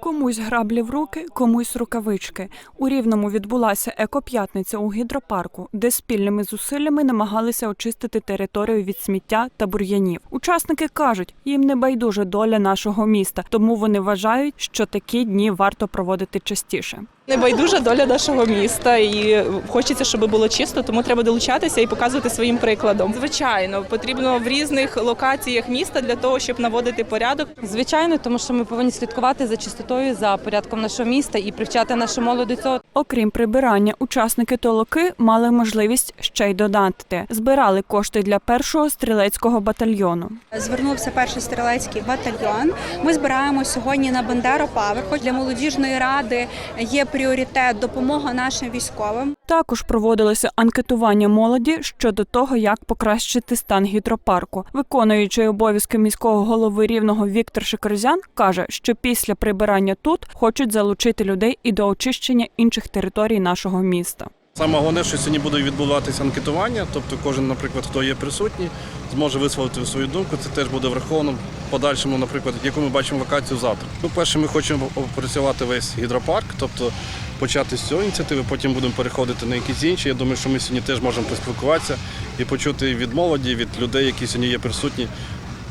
Комусь граблі в руки, комусь рукавички. У Рівному відбулася екоп'ятниця у гідропарку, де спільними зусиллями намагалися очистити територію від сміття та бур'янів. Учасники кажуть, їм не байдуже доля нашого міста, тому вони вважають, що такі дні варто проводити частіше. Небайдужа доля нашого міста, і хочеться, щоб було чисто, тому треба долучатися і показувати своїм прикладом. Звичайно, потрібно в різних локаціях міста для того, щоб наводити порядок. Звичайно, тому що ми повинні слідкувати за чистотою, за порядком нашого міста і привчати нашу молодь до цього. Окрім прибирання, учасники толоки мали можливість ще й донатити. Збирали кошти для першого стрілецького батальйону. Звернувся перший стрілецький батальйон. Ми збираємо сьогодні на Бендеро Паверху. Для молодіжної ради є пріоритет допомога нашим військовим. Також проводилося анкетування молоді щодо того, як покращити стан гідропарку. Виконуючий обов'язки міського голови рівного Віктор Шикарзян каже, що після прибирання тут хочуть залучити людей і до очищення інших територій нашого міста. Саме головне, що сьогодні буде відбуватися анкетування, тобто кожен, наприклад, хто є присутній, зможе висловити свою думку. Це теж буде враховано в подальшому, наприклад, яку ми бачимо локацію завтра. Ну, перше, ми хочемо опрацювати весь гідропарк, тобто почати з цього ініціативи, потім будемо переходити на якісь інші. Я думаю, що ми сьогодні теж можемо поспілкуватися і почути від молоді, від людей, які сьогодні є присутні.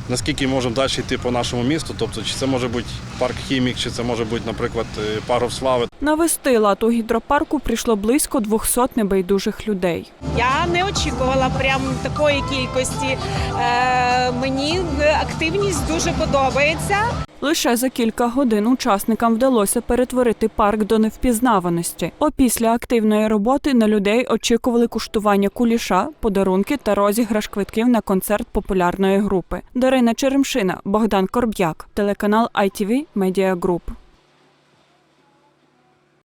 Наскільки можемо далі йти по нашому місту, тобто чи це може бути парк хімік, чи це може бути, наприклад, е, паров слави. Навести лад у гідропарку прийшло близько 200 небайдужих людей. Я не очікувала прям такої кількості. Е, мені активність дуже подобається. Лише за кілька годин учасникам вдалося перетворити парк до невпізнаваності. Опісля активної роботи на людей очікували куштування куліша, подарунки та розіграш квитків на концерт популярної групи. Дарина Черемшина, Богдан Корб'як, телеканал ITV Media Group.